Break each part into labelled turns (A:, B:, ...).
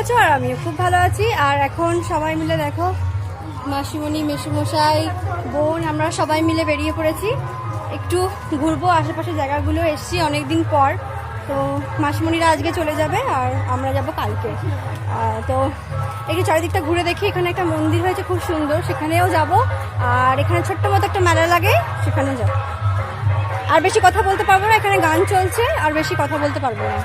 A: আছো আর আমিও খুব ভালো আছি। আর এখন সবাই মিলে দেখো, মাসিমণি, মেসুমশাই, বোন, আমরা সবাই মিলে বেরিয়ে পড়েছি। একটু ঘুরবো আশেপাশে জায়গাগুলো, এসছি অনেক দিন পর। তো মাসিমণিরা আজকে চলে যাবে আর আমরা যাব কালকে। তো একটু চারিদিকটা ঘুরে দেখি, এখানে একটা মন্দির হয়েছে খুব সুন্দর, সেখানেও যাব। আর এখানে ছোট্ট মতো একটা মেলা লাগে সেখানে যাব। আর বেশি কথা বলতে পারব না, এখানে গান চলছে, আর বেশি কথা বলতে পারব না।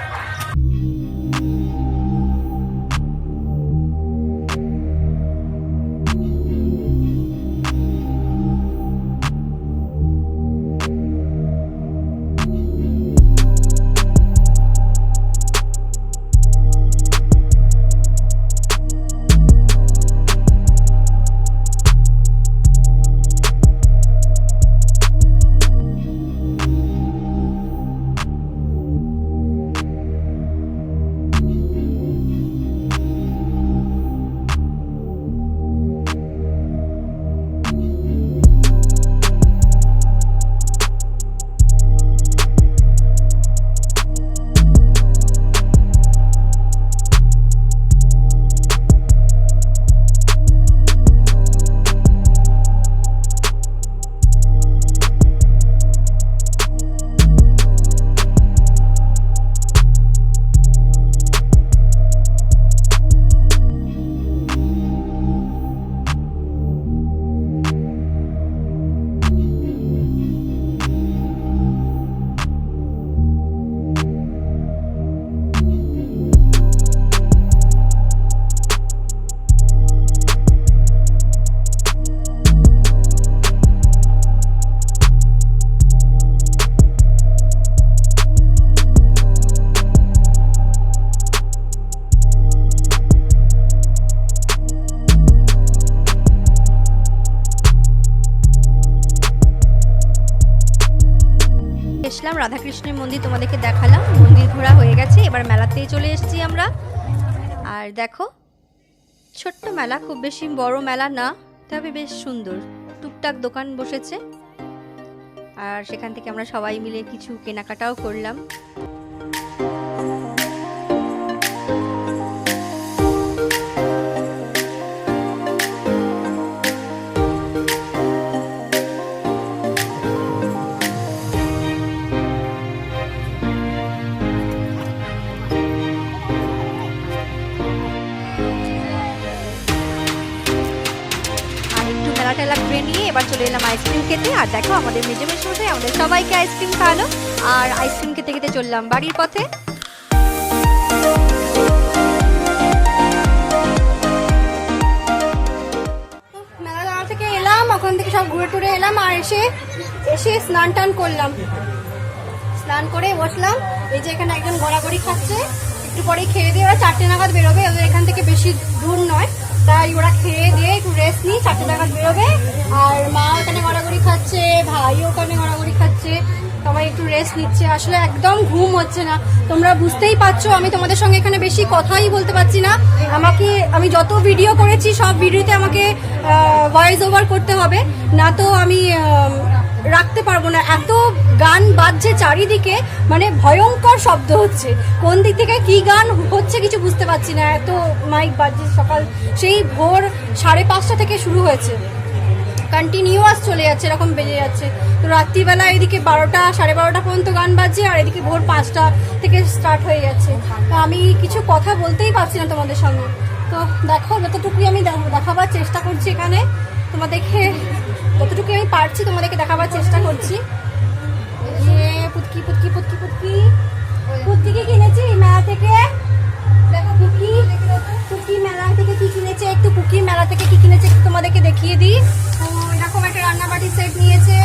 A: রাধাকৃষ্ণের মন্দির তোমাদেরকে দেখালাম। মন্দির ঘোরা হয়ে গেছে, এবার মেলাতেই চলে এসেছি আমরা। আর দেখো, ছোট্ট মেলা, খুব বেশি বড় মেলা না, তবে বেশ সুন্দর। টুকটাক দোকান বসেছে। আর সেখান থেকে আমরা সবাই মিলে কিছু কেনাকাটাও করলাম। একটু মেলা ঘুরে নিয়ে এবার চলে এলাম আইসক্রিম খেতে। আর দেখো আমাদের মেজে মেশমশাই আমাদের সবাইকে আইসক্রিম খাওয়ালো। আর আইসক্রিম খেতে খেতে চললাম বাড়ির পথে। থেকে এলাম, ওখান থেকে সব ঘুরে টুরে এলাম, আর এসে এসে স্নান টান করলাম। স্নান করে বসলাম। এই যে এখানে একজন গড়াগড়ি খাচ্ছে, একটু পরে খেয়ে দিয়ে ওরা চারটে নাগাদ বেরোবে, ওদের এখান থেকে বেশি দূর নয়। তাই ওরা খেয়ে দিয়ে একটু রেস্ট নিই চারটে নাগাদ বেরোবে। আর মা ওখানে গড়াগড়ি খাচ্ছে, ভাই ওখানে গড়াগড়ি খাচ্ছে, সবাই একটু রেস্ট নিচ্ছে। আসলে একদম ঘুম হচ্ছে না। তোমরা বুঝতেই পারছ, আমি তোমাদের সঙ্গে এখানে বেশি কথাই বলতে পারছি না। আমাকে, আমি যত ভিডিও করেছি, সব ভিডিওতে আমাকে ভয়েস ওভার করতে হবে। না তো আমি রাখতে পারব না। এত গান বাজছে চারিদিকে মানে ভয়ঙ্কর শব্দ হচ্ছে। কোন দিক থেকে কি গান হচ্ছে কিছু বুঝতে পারছি না। এত মাইক বাজছে সকাল, সেই ভোর সাড়ে পাঁচটা থেকে শুরু হয়েছে। কন্টিনিউয়াস চলে যাচ্ছে, এরকম বেজে যাচ্ছে। তো রাত্রিবেলা এদিকে বারোটা, সাড়ে বারোটা পর্যন্ত গান বাজছে আর এদিকে ভোর পাঁচটা থেকে স্টার্ট হয়ে যাচ্ছে। তো আমি কিছু কথা বলতেই পারছি না তোমাদের সঙ্গে। তো দেখো, যতটুকুই আমি দেখাবার চেষ্টা করছি এখানে, তোমাদেরকে যতটুকু আমি পারছি তোমাদেরকে দেখাবার চেষ্টা করছি। পুটকি কিনেছি মেলা থেকে। কুকি কুকি মেলা থেকে কি কিনেছে? একটু কুকি মেলা থেকে কি কিনেছে তোমাদেরকে দেখিয়ে দিই। এরকম একটা রান্নাবাড়ির সেট নিয়েছে।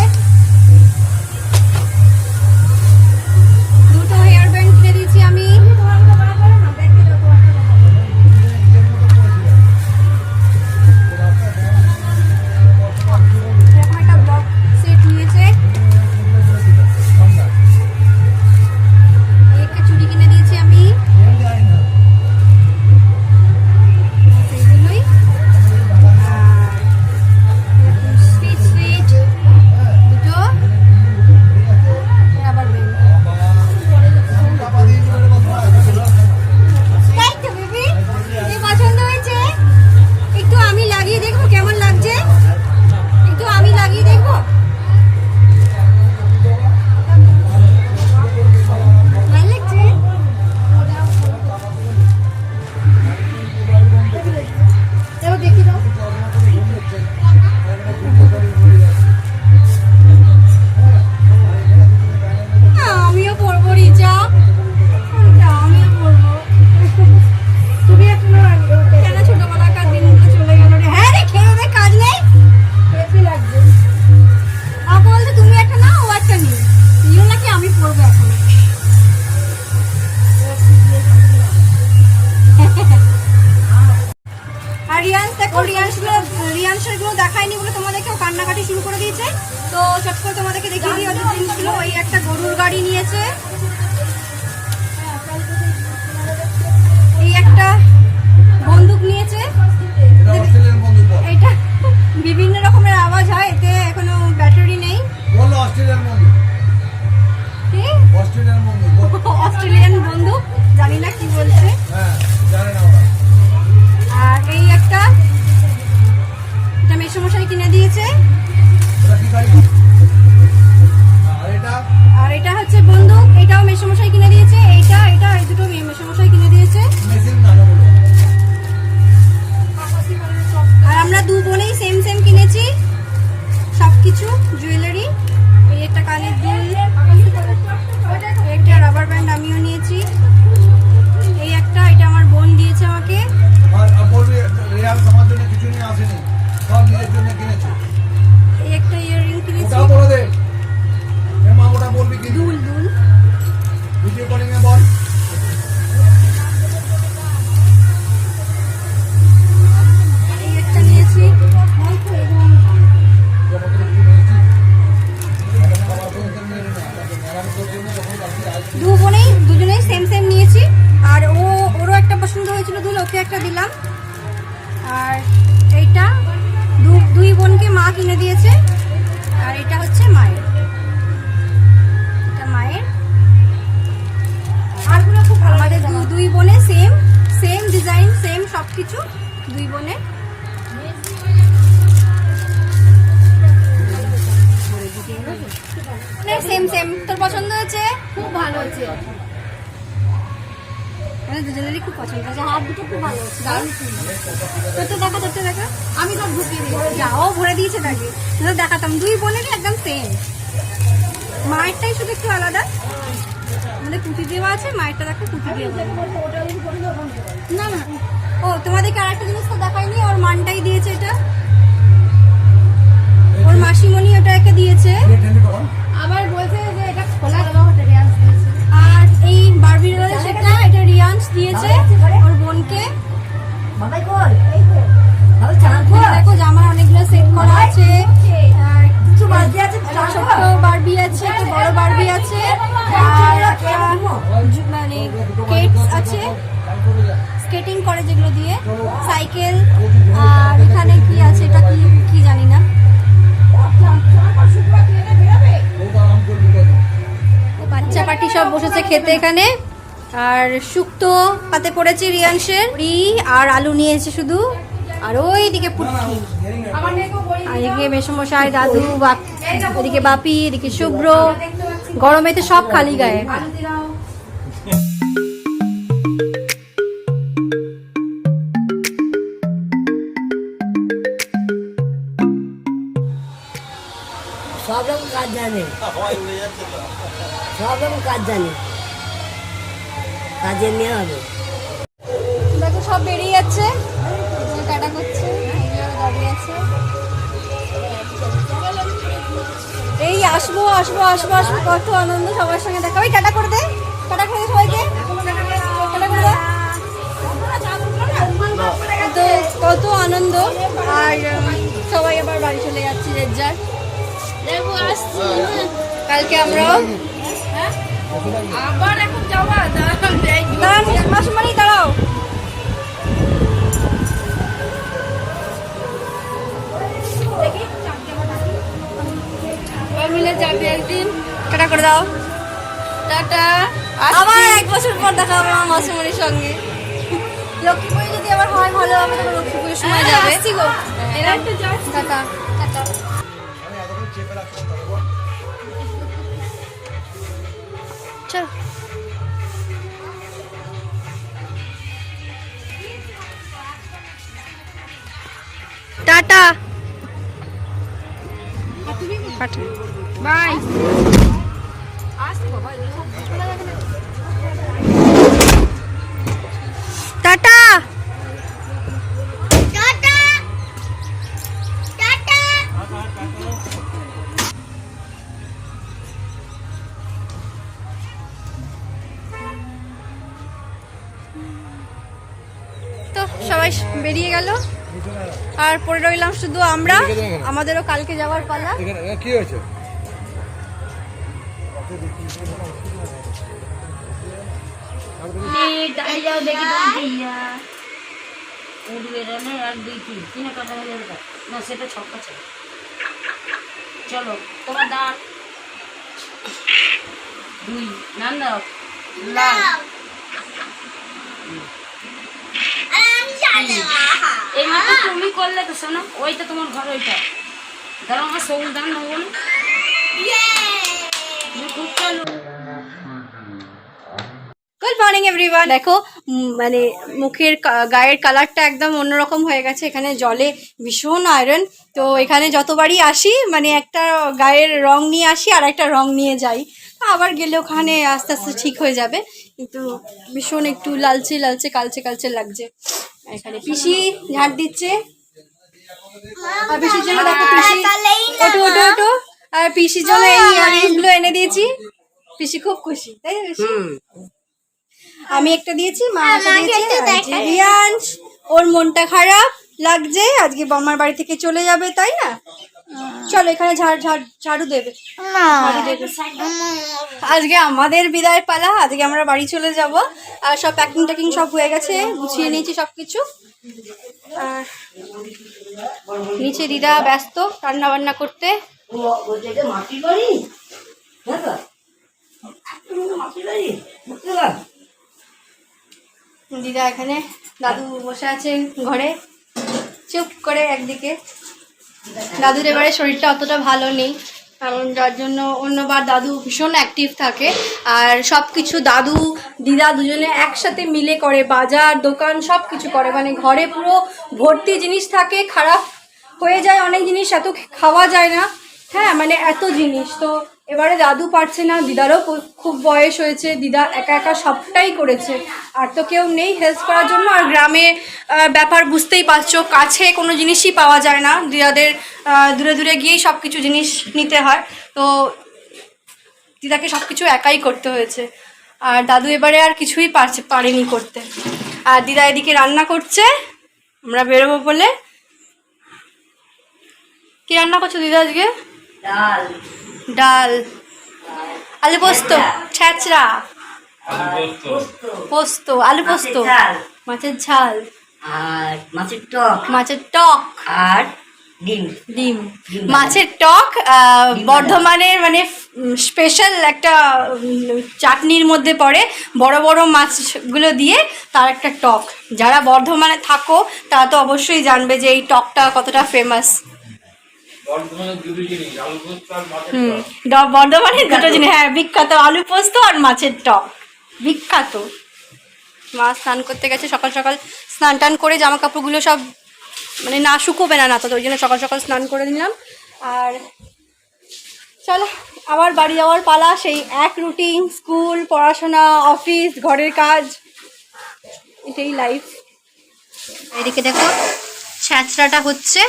B: কিছু
A: দুই বোনে। সেম সেম তোর পছন্দ হয়েছে?
C: খুব ভালো
A: তোরটা দেখা তোরটা দেখা।
C: আমি
A: যাও ভরে দিয়েছে দেখাতাম। দুই একদম সেম মায়েরটাই শুধু একটু আলাদা। মানে পুঁতি দেওয়া আছে, মায়েরটা দেখো পুঁতি দেওয়া না না। ও তোমাদেরকে আরেকটা জিনিস তো দেখাইনি ওর মানটাই দিয়েছে এটা। ওর মাসিমণি ওটা একে দিয়েছে
C: আবার বলছে
A: সাইকেল, আর এখানে কি আছে এটা কি কি জানি না। বাচ্চা পাটি সব বসেছে খেতে এখানে। আর শুক্তো পাতে পড়েছে রিয়াংশের। আর আলু নিয়েছে শুধু। আর ওইদিকে পুটকি।
C: আমার
A: আর এদিকে মেসমশাই, দাদু, বাপ এদিকে বাপি, এদিকে শুভ্র। গরমেতে সব খালি গায়ে।
D: সব রকম কাজ জানে। কাজে নিয়ে হবে।
A: দেখো, সব বেরিয়ে যাচ্ছে। টাটা করছে। এই আসব আসব আসব আসব। কত আনন্দ সবার সঙ্গে দেখা। ওই টাটা করে দে। টাটা করে দে সবাইকে। টাটা কত আনন্দ। আর সবাই আবার বাড়ি চলে যাচ্ছি রেজার
C: দেখো
A: কালকে আমরাও
C: আবার এখন যাওয়া
A: মাসুমানি দাঁড়াও
C: মিলে যাবি একদিন।
A: টাটা করে দাও।
C: টাটা।
A: আবার এক বছর পর দেখা হবে আমার মাসুমনির সঙ্গে। লক্ষ্মী পুজো যদি আবার হয় ভালো হবে তবে লক্ষ্মী পুজোর সময় যাবে।
C: এরা একটু যাও
A: টাটা। টাটা।
C: বাই।
A: টাটা। তো সবাই বেরিয়ে গেল। আর পড়ে রইলাম শুধু আমরা। আমাদেরও কালকে যাওয়ার পালা।
B: কি হয়েছে?
D: দেখি তুমি দিয়া। উঠবে রেলে এক দুই তিন। কথা না সেটা ছক্কা ছিল চলো তোমার দাঁত দুই নাম দাও। লাল। এই মাত্র তুমি করলে তো শোনো ওইটা তোমার ঘর ওইটা। ধরো আমার সবুজ দান নেব
A: গুড মর্নিং এভরিওয়ান দেখো মানে মুখের গায়ের কালারটা একদম অন্যরকম হয়ে গেছে। এখানে জলে ভীষণ আয়রন তো এখানে যতবারই আসি মানে একটা গায়ের রং নিয়ে আসি আর একটা রং নিয়ে যাই। আবার গেলে ওখানে আস্তে আস্তে ঠিক হয়ে যাবে। কিন্তু ভীষণ একটু লালচে লালচে কালচে কালচে লাগছে। এখানে পিসি ঝাড় দিচ্ছে। আর পিসির জন্য দেখো পিসি ওটো ওটো ওটো আর পিসির জন্য এই ইয়ারিংগুলো এনে দিয়েছি। পিসি খুব খুশি তাই না পিসি? আমি একটা দিয়েছি মা একটা দিয়েছে রিয়াংশ, ওর মনটা খারাপ লাগছে আজকে বামার বাড়ি থেকে চলে যাবে তাই না? চলো এখানে ঝাড় ঝাড় ঝাড়ু দেবে। আজকে আমাদের বিদায় পালা আজকে আমরা বাড়ি চলে যাব। আর সব প্যাকিং ট্যাকিং সব হয়ে গেছে গুছিয়ে নিয়েছি সব কিছু আর নিচে দিদা ব্যস্ত রান্না বান্না করতে। দিদা এখানে দাদু বসে আছে ঘরে। চুপ করে একদিকে। দাদুর এবারে শরীরটা অতটা ভালো নেই, কারণ যার জন্য অন্যবার দাদু ভীষণ অ্যাক্টিভ থাকে। আর সব কিছু দাদু, দিদা দুজনে একসাথে মিলে করে, বাজার, দোকান সব কিছু করে। মানে ঘরে পুরো ভর্তি জিনিস থাকে, খারাপ হয়ে যায় অনেক জিনিস, এত খাওয়া যায় না। হ্যাঁ মানে এত জিনিস, তো এবারে দাদু পারছে না, দিদারও খুব বয়স হয়েছে, দিদা একা একা সবটাই করেছে। আর তো কেউ নেই হেল্প করার জন্য, আর গ্রামে ব্যাপার বুঝতেই পারছ, কাছে কোনো জিনিসই পাওয়া যায় না। দিদাদের দূরে দূরে গিয়েই সব কিছু জিনিস নিতে হয়। তো দিদাকে সব কিছু একাই করতে হয়েছে। আর দাদু এবারে আর কিছুই পারছে, পারেনি করতে। আর দিদা এদিকে রান্না করছে, আমরা বেরোবো বলে। কি রান্না করছ দিদা আজকে?
D: ডাল।
A: ডাল আলু পোস্ত ছ্যাঁচড়া
D: পোস্ত
A: আলু পোস্ত
D: মাছের ঝাল। আর মাছের টক।
A: মাছের টক।
D: আর ডিম।
A: ডিম। মাছের টক বর্ধমানের মানে স্পেশাল একটা চাটনির মধ্যে পড়ে বড় বড় মাছগুলো দিয়ে তার একটা টক। যারা বর্ধমানে থাকো তারা তো অবশ্যই জানবে যে এই টকটা কতটা ফেমাস
E: বর্ধমানের দুটো জিনিস
A: হ্যাঁ বিখ্যাত আলু পোস্ত আর মাছের টক বিখ্যাত। মা স্নান করতে গেছে সকাল সকাল স্নান টান করে জামা কাপড়গুলো সব মানে না শুকোবে না না তো ওই জন্য সকাল সকাল স্নান করে নিলাম। আর চলো আবার বাড়ি যাওয়ার পালা সেই এক রুটিন স্কুল পড়াশোনা অফিস ঘরের কাজ এটাই লাইফ এদিকে দেখো ছ্যাঁচড়াটা হচ্ছে।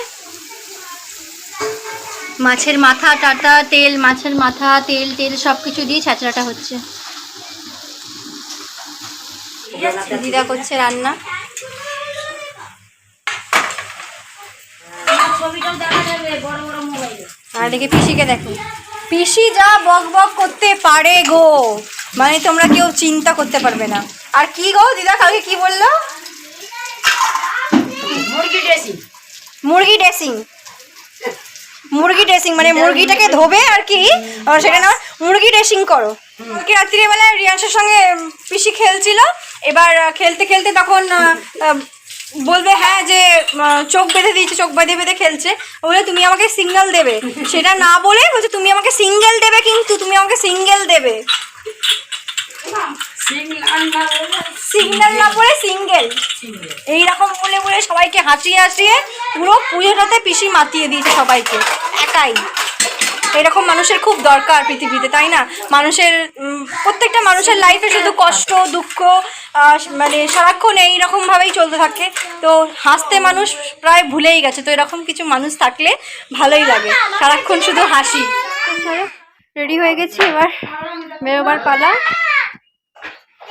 A: মাছের মাথা টাটা তেল মাছের মাথা তেল তেল সব কিছু দিয়ে ছ্যাঁচড়াটা হচ্ছে। দিদা করছে রান্না।
D: দেখা
A: আর পিসিকে দেখো। পিসি যা বক বক করতে পারে গো। মানে তোমরা কেউ চিন্তা করতে পারবে না। আর কি গো দিদা কালকে কি বলল?
D: মুরগি ড্রেসিং
A: মুরগি ড্রেসিং মুরগি ড্রেসিং মানে মুরগিটাকে ধোবে আর কি আর সেটা না মুরগি ড্রেসিং করো। কালকে রাত্রিবেলায় রিয়াংশের সঙ্গে পিসি খেলছিল এবার খেলতে খেলতে তখন বলবে হ্যাঁ যে চোখ বেঁধে দিয়েছে চোখ বেঁধে বেঁধে খেলছে। বলে তুমি আমাকে সিঙ্গেল দেবে। সেটা না বলে বলছে তুমি আমাকে সিঙ্গেল দেবে কিন্তু তুমি আমাকে সিঙ্গেল দেবে। সিগন্যাল না পড়ে সিঙ্গেল এইরকম বলে বলে সবাইকে হাসিয়ে হাসিয়ে পুরো পুজোটাতে পিসি মাতিয়ে দিয়েছে সবাইকে একাই। এরকম মানুষের খুব দরকার পৃথিবীতে তাই না? মানুষের প্রত্যেকটা মানুষের লাইফে শুধু কষ্ট দুঃখ মানে সারাক্ষণ এইরকমভাবেই চলতে থাকে। তো হাসতে মানুষ প্রায় ভুলেই গেছে তো এরকম কিছু মানুষ থাকলে ভালোই লাগে সারাক্ষণ শুধু হাসি। রেডি হয়ে গেছি এবার বেরোবার পালা
D: আমার তো উঠে গেল কালো রঙের এই তো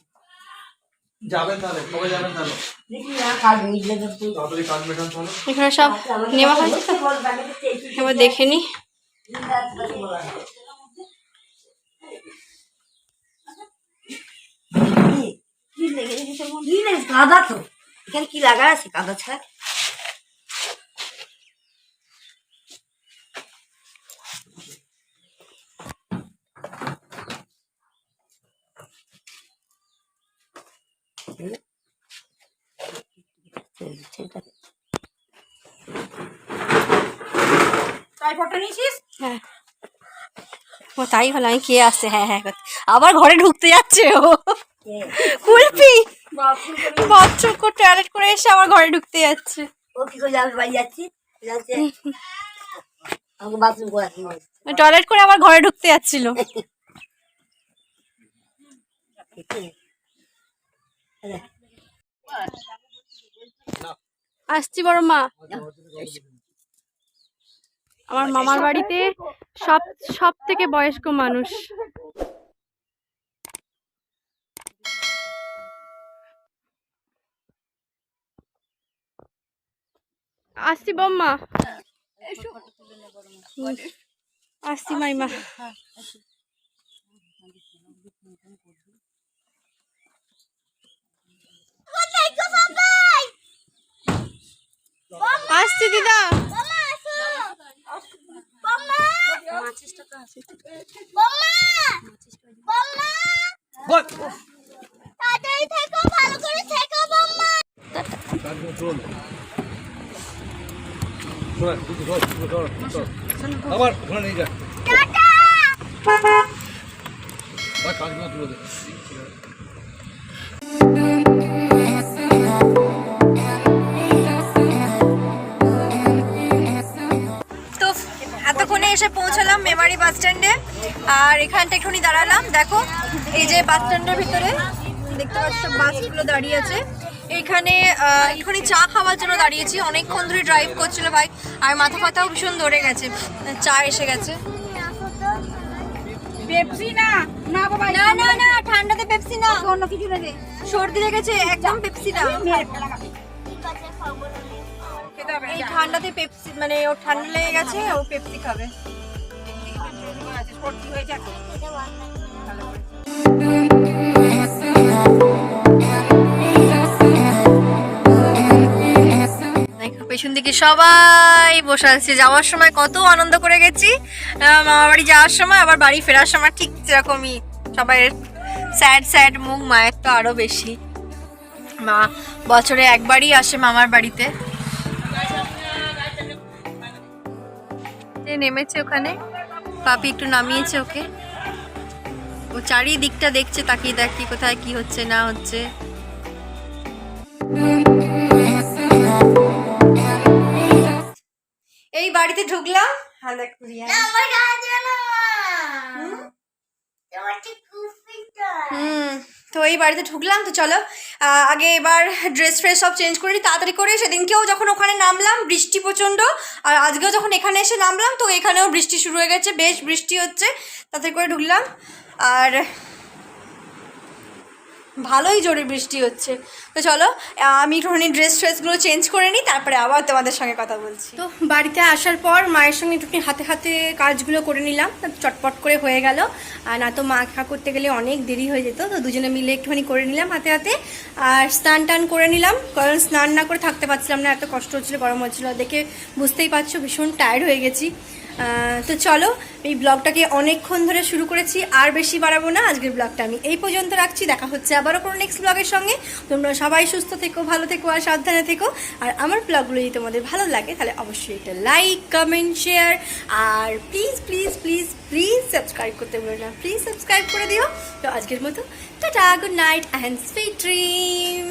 B: যাবেন তাহলে কবে তাহলে?
A: এখানে সব নেওয়া হয়েছে তো এবার দেখে নি।
D: কি কাদা তো। এখানে কি লাগা আছে? কাদা ছাড়া?
A: হ্যাঁ। ও তাই হলো আমি কে আসছে। হ্যাঁ হ্যাঁ আবার ঘরে ঢুকতে যাচ্ছে ও। কুলপি বাথরুম করে টয়লেট করে এসে আবার ঘরে ঢুকতে যাচ্ছে।
D: ও কি করে বাড়ি
A: টয়লেট করে আবার ঘরে ঢুকতে যাচ্ছিল। আসছি বড় মা। আমার মামার বাড়িতে সব সব থেকে বয়স্ক মানুষ। আসছি বম্মা আসছি মাইমা। আসছি দিদা।
B: আবার ওখানে নিয়ে যা। কাজগুলো তুলে দে।
A: পৌঁছালাম মেমারি বাস স্ট্যান্ডে। আর এখানটা একটুখানি দাঁড়ালাম দেখো এই যে বাস স্ট্যান্ডের ভিতরে দেখতে পাচ্ছ বাসগুলো দাঁড়িয়ে আছে। এখানে একটুখানি চা খাওয়ার জন্য দাঁড়িয়েছি অনেকক্ষণ ধরে ড্রাইভ করছিল ভাই আর মাথা ফাতাও ভীষণ ধরে গেছে চা এসে গেছে।
C: পেপসি না? না বাবা
A: না না না ঠান্ডাতে পেপসি না।
C: অন্য কিছু নেই
A: সর্দি লেগেছে একদম পেপসি না। ঠান্ডাতে পেপসি মানে ওর ঠান্ডা লেগে গেছে, ও পেপসি খাবে। পেছন দিকে সবাই বসে আছে। যাওয়ার সময় কত আনন্দ করে গেছি। মামা বাড়ি যাওয়ার সময়, আবার বাড়ি ফেরার সময় ঠিক সেরকমই সবাই স্যাড স্যাড মুখ, মায়ের তো আরও বেশি। মা বছরে একবারই আসে মামার বাড়িতে। নেমেছে ওখানে। পাপি একটু নামিয়েছে ওকে। ও চারিদিকটা দেখছে তাকিয়ে কি কোথায় কি হচ্ছে না হচ্ছে। এই বাড়িতে ঢুকলাম। হ্যাঁ দেখ রিয়া হুম, তো এই বাড়িতে ঢুকলাম, তো চলো আগে এবার ড্রেস ফ্রেস সব চেঞ্জ করে নিই, তাড়াতাড়ি করে সেদিনকেও যখন ওখানে নামলাম, বৃষ্টি প্রচণ্ড, আর আজকেও যখন এখানে এসে নামলাম, তো এখানেও বৃষ্টি শুরু হয়ে গেছে, বেশ বৃষ্টি হচ্ছে, তাড়াতাড়ি করে ঢুকলাম, আর ভালোই জোরে বৃষ্টি হচ্ছে। তো চলো, আমি একটুখানি ড্রেস ট্রেসগুলো চেঞ্জ করে নিই, তারপরে আবার তোমাদের সঙ্গে কথা বলছি। তো বাড়িতে আসার পর মায়ের সঙ্গে একটুখানি হাতে হাতে কাজগুলো করে নিলাম, চটপট করে হয়ে গেল। আর না তো মা খা করতে গেলে অনেক দেরি হয়ে যেত, তো দুজনে মিলে একটুখানি করে নিলাম হাতে হাতে। আর স্নান টান করে নিলাম, কারণ স্নান না করে থাকতে পারছিলাম না, এত কষ্ট হচ্ছিল, গরম হচ্ছিল। দেখে বুঝতেই পারছ, ভীষণ টায়ার্ড হয়ে গেছি। তো চলো, এই ব্লগটাকে অনেকক্ষণ ধরে শুরু করেছি, আর বেশি বাড়াবো না। আজকের ব্লগটা আমি এই পর্যন্ত রাখছি, দেখা হচ্ছে আবারও কোনো নেক্সট ব্লগের সঙ্গে। তোমরা সবাই সুস্থ থেকো, ভালো থেকো, আর সাবধানে থেকো। আর আমার ব্লগগুলো যদি তোমাদের ভালো লাগে, তাহলে অবশ্যই একটা like comment share R please please please please subscribe করতে ভুলো না। প্লিজ সাবস্ক্রাইব করে দিও। তো আজকের মতো, tata good night and sweet dream